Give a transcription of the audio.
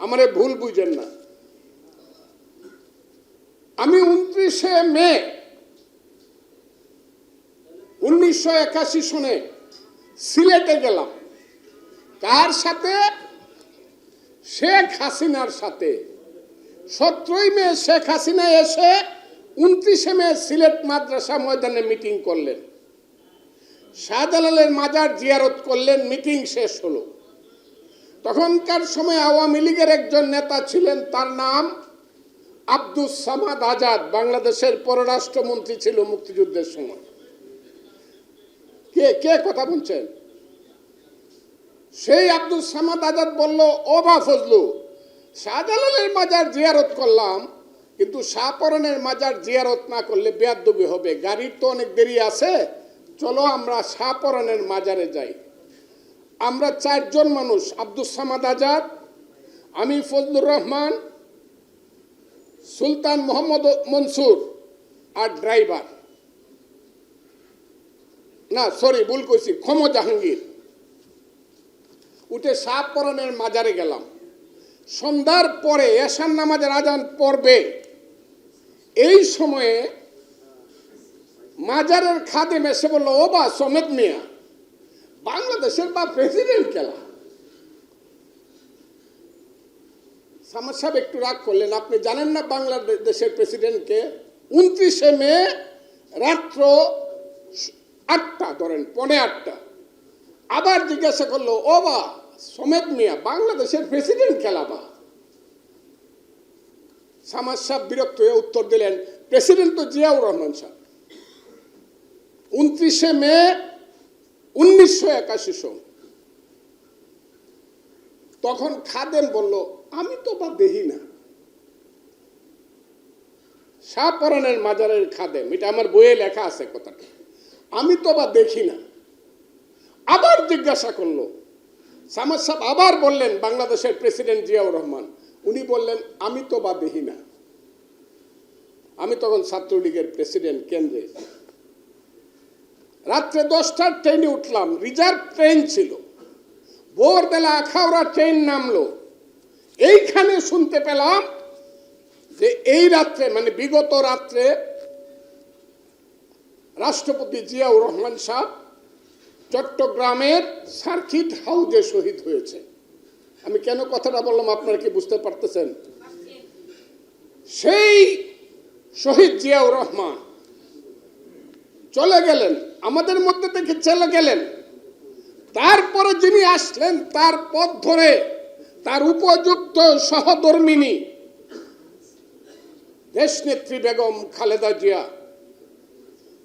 আমারে ভুল বুঝেন না। আমি উনত্রিশে মে উনিশশো একাশি সনে সিলেটে গেলাম। কার সাথে শেখ হাসিনার সাথে। সতেরোই মে শেখ হাসিনা এসে উনত্রিশে মে সিলেট মাদ্রাসা ময়দানে মিটিং করলেন। শাহজালালের মাজার জিয়ারত করলেন, মিটিং শেষ হলো। তখনকার সময় আওয়ামী লীগের একজন নেতা ছিলেন, তার নাম আব্দুস সামাদ আজাদ, বাংলাদেশের পররাষ্ট্রমন্ত্রী ছিল মুক্তিযুদ্ধের সময়। কে কে কথা বলছেন? সেই আব্দুল সামাদ আজাদ বলল, ও বা ফজলু, শাহজালালের মাজার জিয়ারত করলাম, কিন্তু শাহপরনের মাজার জিয়ারত না করলে বেয়াদবি হবে, গাড়ির তো অনেক দেরি আছে, চলো আমরা শাহপরনের মাজারে যাই। আমরা চারজন মানুষ আব্দুল সামাদ আজাদ আমি ফজলুর রহমান, সুলতান মোহাম্মদ মনসুর আর ড্রাইভার। না, সরি, ভুল কইছি, ক্ষম জাহাঙ্গীর। উঠে সাপ পরনের মাজারে গেলাম। সন্ধ্যার পরে এশান নামাজের আজান পড়বে। এই সময়ে মাজারের খাদেম এসে বলল, ও বা সমেত মিয়া বাংলাদেশের বা প্রেসিডেন্ট খেলা। সামাদ সাহেব একটু রাগ করলেন, আপনি জানেন না বাংলাদেশের প্রেসিডেন্টকে? উনত্রিশে মে, রাত্র আটটা, ধরেন পনে আটটা। আবার জিজ্ঞাসা করল, ও বা, সমেত মিয়া, বাংলাদেশের প্রেসিডেন্ট খেলাবা সামাজ সাহেব বিরক্ত হয়ে উত্তর দিলেন, প্রেসিডেন্ট তো জিয়াউর রহমান সাহেব। উনত্রিশে মে উনিশশো একাশি সন তখন খাদেম বলল, আমি তো বা দেখি না। শাহপরানের মাজারের খাদেম, এটা আমার বইয়ে লেখা আছে কথাটা, আমি তো বা দেখি না। আবার জিজ্ঞাসা করল, সামাদ সাহেব আবার বললেন, বাংলাদেশের প্রেসিডেন্ট জিয়াউর রহমান, উনি বললেন, আমি তো বা দেখি না। আমি তখন ছাত্রলীগের প্রেসিডেন্ট কেন্দ্রে রাত্রে দশটার ট্রেনে উঠলাম রিজার্ভ ট্রেন ছিল। ভোরবেলা আখাউড়া ট্রেন নামলো। এইখানে শুনতে পেলাম যে এই রাত্রে মানে বিগত রাত্রে রাষ্ট্রপতি জিয়াউর রহমান সাহ চট্টগ্রামের সার্কিট হাউজে শহীদ হয়েছে। আমি কেন কথাটা বললাম আপনারা কি বুঝতে পারতেছেন? সেই শহীদ জিয়াউর রহমান চলে গেলেন। আমাদের মধ্যে থেকে চলে গেলেন। তারপরে যিনি আসলেন, তার পথ ধরে তার উপযুক্ত সহধর্মিনী, দেশনেত্রী বেগম খালেদা জিয়া